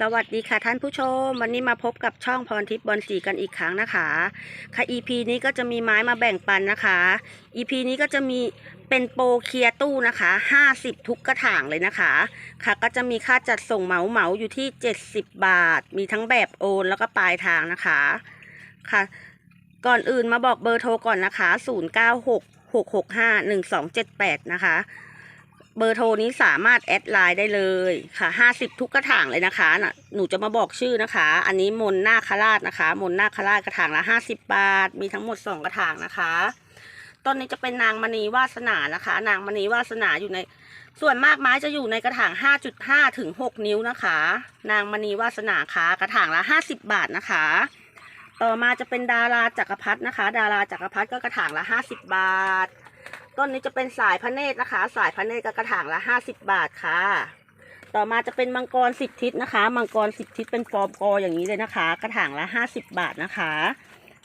สวัสดีค่ะท่านผู้ชม วันนี้มาพบกับช่องพรทิพย์บอลจีกันอีกครั้งนะคะ ค่ะ EP นี้ก็จะมีไม้มาแบ่งปันนะคะ EP นี้ก็จะมีเป็นโปรเคลียตู้นะคะ 50 ทุกกระถางเลยนะคะ ค่ะก็จะมีค่าจัดส่งเหมาเหมาอยู่ที่ 70 บาท มีทั้งแบบโอนแล้วก็ปลายทางนะคะค่ะ ก่อนอื่นมาบอกเบอร์โทรก่อนนะคะ 096 665 1278 นะคะ เบอร์โทรนี้สามารถแอดไลน์ได้เลยค่ะ50ทุกกระถางเลยนะคะนะหนูจะมาบอกชื่อนะคะ อันนี้มนนาคราชนะคะ มนนาคราชกระถางละ50บบาท มีทั้งหมด2กระถางนะคะต้นนี้จะเป็นนางมณีวาสนานะคะ นางมณีวาสนาอยู่ใน ส่วนมากไม้จะอยู่ในกระถาง 5.5 ถึง 6 นิ้วนะคะ นางมณีวาสนาค่ะกระถางละ 50 บาทนะคะ ต่อมาจะเป็นดาราจักรพรรดินะคะ ดาราจักรพรรดิก็กระถางละ 50 บาท ต้นนี้จะเป็นสายพระเนตรนะคะ สายพระเนตรก็กระถางละ50บบาทค่ะ ต่อมาจะเป็นมังกรสิบทิศนะคะ มังกรสิบทิศเป็นฟอร์มกออย่างนี้เลยนะคะ กระถางละ50บบาทนะคะ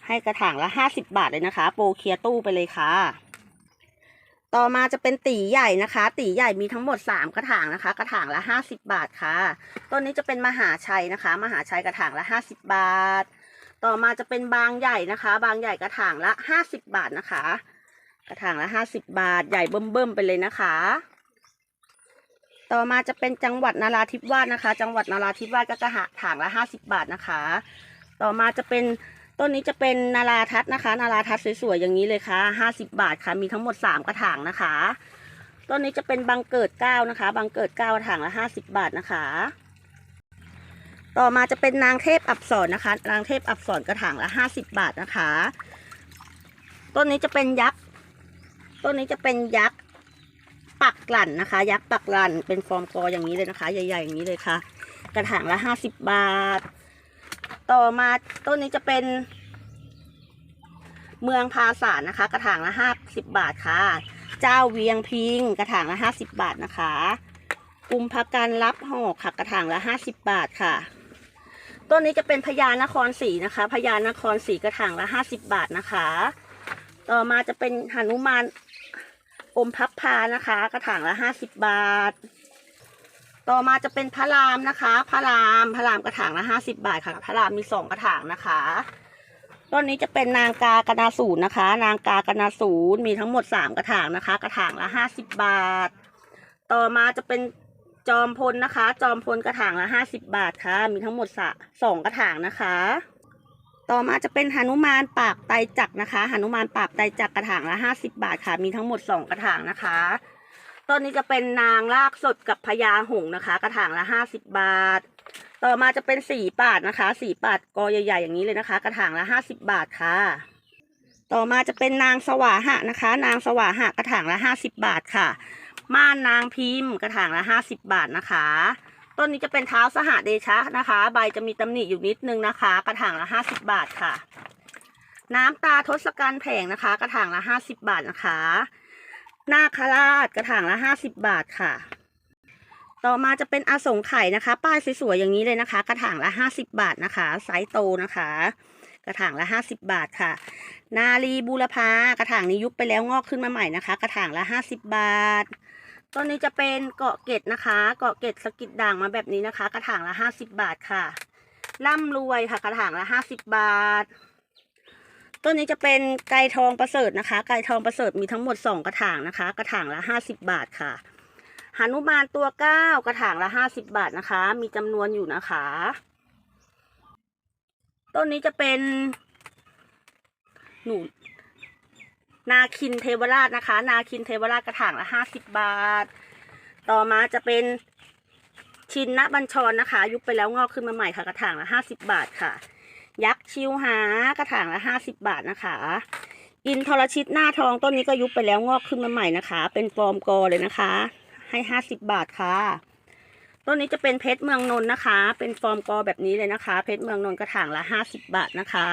ให้กระถางละ50บบาทเลยนะคะ โปรเคลียร์ตู้ไปเลยค่ะ ต่อมาจะเป็นตีใหญ่นะคะ ตีใหญ่มีทั้งหมด3กระถางนะคะ กระถางละ50บบาทค่ะ ต้นนี้จะเป็นมหาชัยนะคะ มหาชัยกระถางละ50บบาท ต่อมาจะเป็นบางใหญ่นะคะ บางใหญ่กระถางละ50บาทนะคะ กระถางละ50บบาท ใหญ่เบิ่มๆไปเลยนะคะ ต่อมาจะเป็นจังหวัดนาราธิวาสนะคะ จังหวัดนาราธิวาสก็กระถางละ50บบาทนะคะ ต่อมาจะเป็นต้นนี้จะเป็นนาราทัศนะคะ นาราทัศสวยๆอย่างนี้เลยค่ะ50บาทค่ะ มีทั้งหมด3กระถางนะคะต้นนี้จะเป็นบังเกิดเก้านะคะ บังเกิดเก้ากระถางละ50บบาทนะคะ ต่อมาจะเป็นนางเทพอับสรนะคะ นางเทพอับสรกระถางละ50บาทนะคะ ต้นนี้จะเป็นยักษ์ ต้นนี้จะเป็นยักษ์ปักหลั่นนะคะ ยักษ์ปักหลั่นเป็นฟอร์มกออย่างนี้เลยนะคะ ใหญ่ๆอย่างนี้เลยค่ะ กระถางละห้าสิบบาท ต่อมาต้นนี้จะเป็น เมืองภาษาทนะคะ กระถางละห้าสิบบาทค่ะ เจ้าเวียงพิง กระถางละห้าสิบบาทนะคะกุมภการรับห่อค่ะกระถางละห้าสิบบาทค่ะต้นนี้จะเป็นพญานครศรีนะคะพญานครศรีกระถางละห้าสิบบาทนะคะ ต่อมาจะเป็นหนุมาน อมพับพานะคะ กระถางละห้าสิบบาท ต่อมาจะเป็นพระรามนะคะพระรามพระรามกระถางละห้าสิบบาทค่ะพระรามมีสองกระถางนะคะต้นนี้จะเป็นนางกากนาสูนนะคะ นางกากนาสูนมีทั้งหมดสามกระถางนะคะ กระถางละห้าสิบบาท ต่อมาจะเป็นจอมพลนะคะ จอมพลกระถางละห้าสิบบาทค่ะ มีทั้งหมดสองกระถางนะคะ ต่อมาจะเป็นหนุมานปากไตจักนะคะหนุมานปากไตจักกระถางละห้าสิบบาทค่ะ มีทั้งหมดสองกระถางนะคะต้นนี้จะเป็นนางลากสดกับพญาหงนะคะ กระถางละห้าสิบบาท ต่อมาจะเป็นสีปาดนะคะ สีปาดกอใหญ่ๆอย่างนี้เลยนะคะ กระถางละห้าสิบบาทค่ะ ต่อมาจะเป็นนางสว่าหะนะคะ นางสว่าหะกระถางละห้าสิบบาทค่ะ ม่านนางพิมพ์ กระถางละห้าสิบบาทนะคะ ต้นนี้จะเป็นเท้าสหเดชะนะคะ ใบจะมีตำหนิอยู่นิดนึงนะคะ กระถางละห้าสิบบาทค่ะ น้ำตาทศกัณฐ์แผงนะคะ กระถางละห้าสิบบาทนะคะนาคราชกระถางละห้าสิบบาทค่ะ ต่อมาจะเป็นอาสงไข่นะคะ ป้ายสวยๆอย่างนี้เลยนะคะ กระถางละห้าสิบบาทนะคะ ไซส์โตนะคะ กระถางละห้าสิบบาทค่ะ นาลีบูรพากระถางนี้ยุบไปแล้วงอกขึ้นมาใหม่นะคะ กระถางละห้าสิบบาท ต้นนี้จะเป็นเกาะเกตนะคะ เกาะเกตสกิดด่างมาแบบนี้นะคะ กระถางละห้าสิบบาทค่ะร่ำรวยค่ะ กระถางละห้าสิบบาท ต้นนี้จะเป็นไก่ทองประเสริฐนะคะ ไก่ทองประเสริฐมีทั้งหมดสองกระถางนะคะ กระถางละห้าสิบบาทค่ะหานุมานตัวเก้ากระถางละห้าสิบบาทนะคะ มีจำนวนอยู่นะคะ ต้นนี้จะเป็น หนู นาคินเทวราชนะคะ นาคินเทวราชกระถางละห้าสิบบาท ต่อมาจะเป็นชินนบัญชรนะคะ ยุบไปแล้วงอกขึ้นมาใหม่ค่ะ กระถางละห้าสิบบาทค่ะ ยักษ์ชิวหากระถางละห้าสิบบาทนะคะ อินทรชิตหน้าทองต้นนี้ก็ยุบไปแล้วงอกขึ้นมาใหม่นะคะ เป็นฟอร์มกอเลยนะคะ ให้ห้าสิบบาทค่ะต้นนี้จะเป็นเพชรเมืองนนท์นะคะ เป็นฟอร์มกอแบบนี้เลยนะคะ เพชรเมืองนนท์กระถางละห้าสิบบาทนะคะ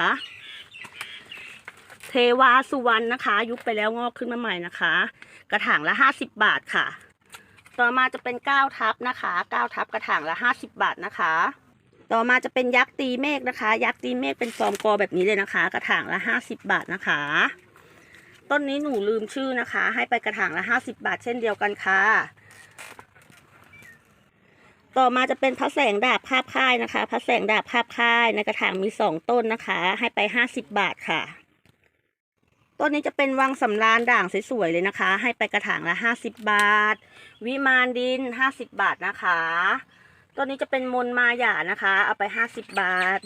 เทวาสุวรรณนะคะ ยุบไปแล้วงอกขึ้นมาใหม่นะคะ กระถางละห้าสิบบาทค่ะ ต่อมาจะเป็นเก้าทับนะคะเก้าทับกระถางละห้าสิบบาทนะคะ ต่อมาจะเป็นยักษ์ตีเมฆนะคะ ยักษ์ตีเมฆเป็นฟอร์มกอแบบนี้เลยนะคะ กระถางละห้าสิบบาทนะคะ ต้นนี้หนูลืมชื่อนะคะ ให้ไปกระถางละห้าสิบบาท เช่นเดียวกันค่ะต่อมาจะเป็นพระแสงดาบคาบค่ายนะคะพระแสงดาบคาบค่ายในกระถางมีสองต้นนะคะ ให้ไปห้าสิบบาทค่ะ ต้นนี้จะเป็นวังสำราญด่างสวยๆเลยนะคะ ให้ไปกระถางละห้าสิบบาท วิมานดินห้าสิบบาทนะคะต้นนี้จะเป็นมนมาหยานะคะ เอาไปห้าสิบบาท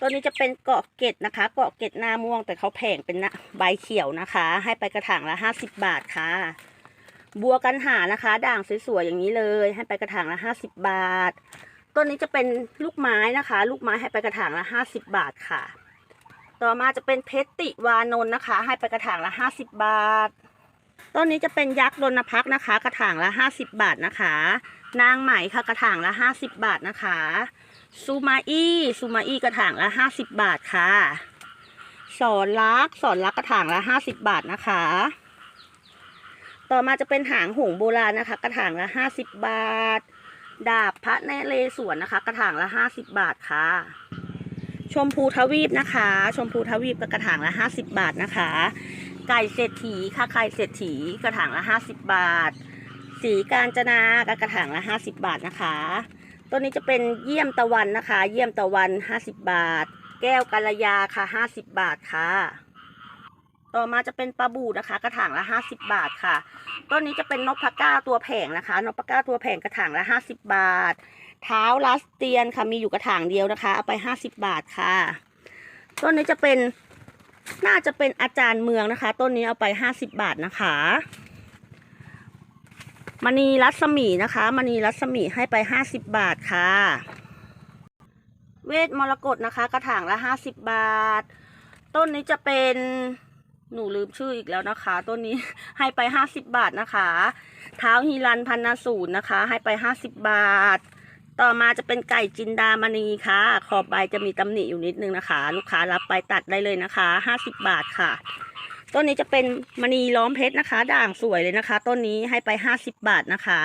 ต้นนี้จะเป็นเกาะเกตนะคะ เกาะเกตหน้าม่วงแต่เขาแผงเป็นใบเขียวนะคะ ให้ไปกระถางละห้าสิบบาทค่ะ บัวกันหานะคะ ด่างสวยๆอย่างนี้เลย ให้ไปกระถางละห้าสิบบาทต้นนี้จะเป็นลูกไม้นะคะ ลูกไม้ให้ไปกระถางละห้าสิบบาทค่ะ ต่อมาจะเป็นเพชรติวานนท์นะคะ ให้ไปกระถางละห้าสิบบาท ต้นนี้จะเป็นยักษ์รณพักนะคะ กระถางละห้าสิบบาทนะคะ นางไหมค่ะกระถางละห้าสิบบาทนะคะซูมาอี้ซูมาอี้กระถางละห้าสิบบาทค่ะ สอนลักสอนลักกระถางละห้าสิบบาทนะคะ ต่อมาจะเป็นหางหงโบราณนะคะ กระถางละห้าสิบบาท ดาบพระแนเรศวรนะคะ กระถางละห้าสิบบาทค่ะ ชมพูทวีปนะคะ ชมพูทวีปกระถางละห้าสิบบาทนะคะ ไก่เศรษฐีค่ะไก่เศรษฐีกระถางละห้าสิบบาท สีกาญจนากระถางละห้าสิบบาทนะคะ ตัวนี้จะเป็นเยี่ยมตะวันนะคะ เยี่ยมตะวันห้าสิบบาท แก้วกัลยาค่ะห้าสิบบาทค่ะ ต่อมาจะเป็นปลาบูนะคะ กระถางละห้าสิบบาทค่ะ ต้นนี้จะเป็นนกพะก้าตัวแผงนะคะ นกพะก้าตัวแผงกระถางละห้าสิบบาท เท้าลัสเตียนค่ะมีอยู่กระถางเดียวนะคะ เอาไปห้าสิบบาทค่ะ ต้นนี้จะเป็นน่าจะเป็นอาจารย์เมืองนะคะ ต้นนี้เอาไปห้าสิบบาทนะคะมณีรัศมีนะคะมณีรัศมีให้ไปห้าสิบบาทค่ะ เวทมรกตนะคะ กระถางละห้าสิบบาท ต้นนี้จะเป็นหนูลืมชื่ออีกแล้วนะคะ ต้นนี้ให้ไปห้าสิบบาทนะคะ เท้าฮีรันพันนาสูนนะคะ ให้ไปห้าสิบบาท ต่อมาจะเป็นไก่จินดามณีค่ะ ขอบใบจะมีตำหนิอยู่นิดนึงนะคะ ลูกค้ารับไปตัดได้เลยนะคะห้าสิบบาทค่ะ ต้นนี้จะเป็นมณีล้อมเพชรนะคะ ด่างสวยเลยนะคะ ต้นนี้ให้ไปห้าสิบบาทนะคะ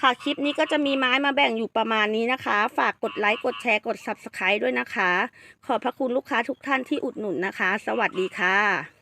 ค่ะคลิปนี้ก็จะมีไม้มาแบ่งอยู่ประมาณนี้นะคะ ฝากกดไลค์กดแชร์กด subscribe ด้วยนะคะ ขอบพระคุณลูกค้าทุกท่านที่อุดหนุนนะคะ สวัสดีค่ะ